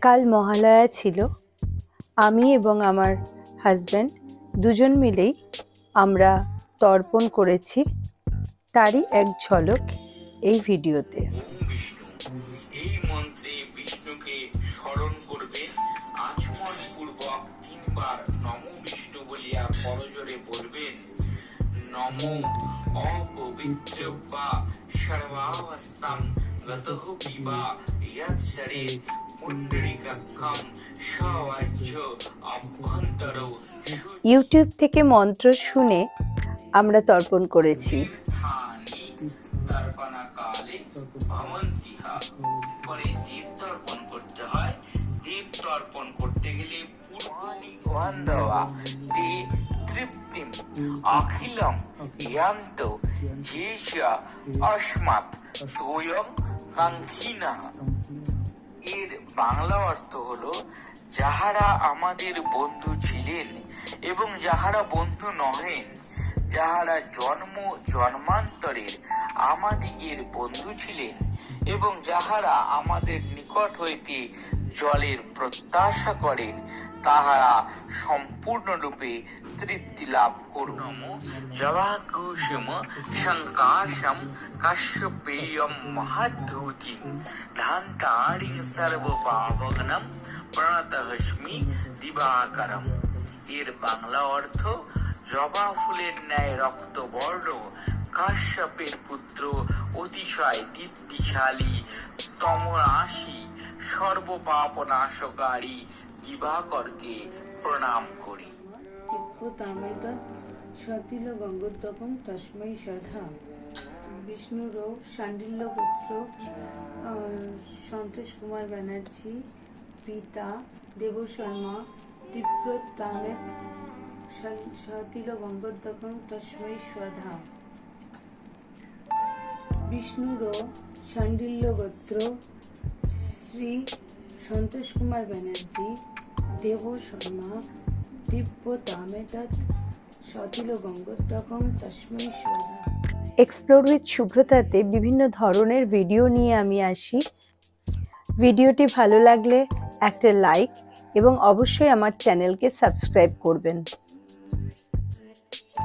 কাল মহালয়া ছিল। আমি এবং আমার হাজব্যান্ড দুজন মিলেই আমরা তর্পণ করেছি। তারই এক ঝলক এই ভিডিওতে। নম অপবিত্র বা পিবা পুণ্ডরিকাক্ষম অভ্যন্তর ইউটিউব থেকে মন্ত্র শুনে আমরা তর্পণ করেছি। তর্পণকালে পরে দীপ তর্পণ করতে হয়। দীপ তর্পণ করতে গেলে তৃপ্তিম অখিলম ইয়ান্ত যেষ অস্মাৎ তোয়ং কাঙ্ক্ষিনা এর বাংলা অর্থ হলো যাহারা আমাদের বন্ধু ছিলেন এবং যাহারা বন্ধু নহেন যাহারা জন্ম জন্মান্তরের আমাদিগের বন্ধু ছিলেন এবং যাহারা আমাদের নিকট হইতে জলের প্রত্যাশা করেন, তাহারা সম্পূর্ণরূপে তৃপ্তি লাভ করুন। জবাকুসুম শঙ্কাশম কাশ্যপেয়ম মহাধূতিম ধান্তারিং সর্বপাবগ্নম প্রণতহস্মি দিবাকরম। এর বাংলা অর্থ, জবা ফুলের ন্যায় রক্তবর্ণ কাশ্যপের পুত্র অতিশয় দীপ্তিশালী তমরাশি সর্বপাপনাশকারী দিবাকরকে প্রণাম করি। তিব্বতামেত সতিল গঙ্গোদ্যপম তস্মৈ শ্রদ্ধা। বিষ্ণুর শাণ্ডিল্য পুত্র সন্তোষ কুমার ব্যানার্জি, পিতা দেব শর্মা তিব্বতামেত সতিল গঙ্গোদ্যপম তস্মৈ শ্রদ্ধা। বিষ্ণুর শাণ্ডিল্য গোত্র শ্রী সন্তোষ কুমার ব্যানার্জি, দেব শর্মা, দিব্য তামেতৎ সতিল গঙ্গোত্তকম তস্মৈ শ্রদ্ধা এক্সপ্লোর উইথ শুভ্রতাতে বিভিন্ন ধরনের ভিডিও নিয়ে আমি আসি। ভিডিওটি ভালো লাগলে একটা লাইক এবং অবশ্যই আমার চ্যানেলকে সাবস্ক্রাইব করবেন।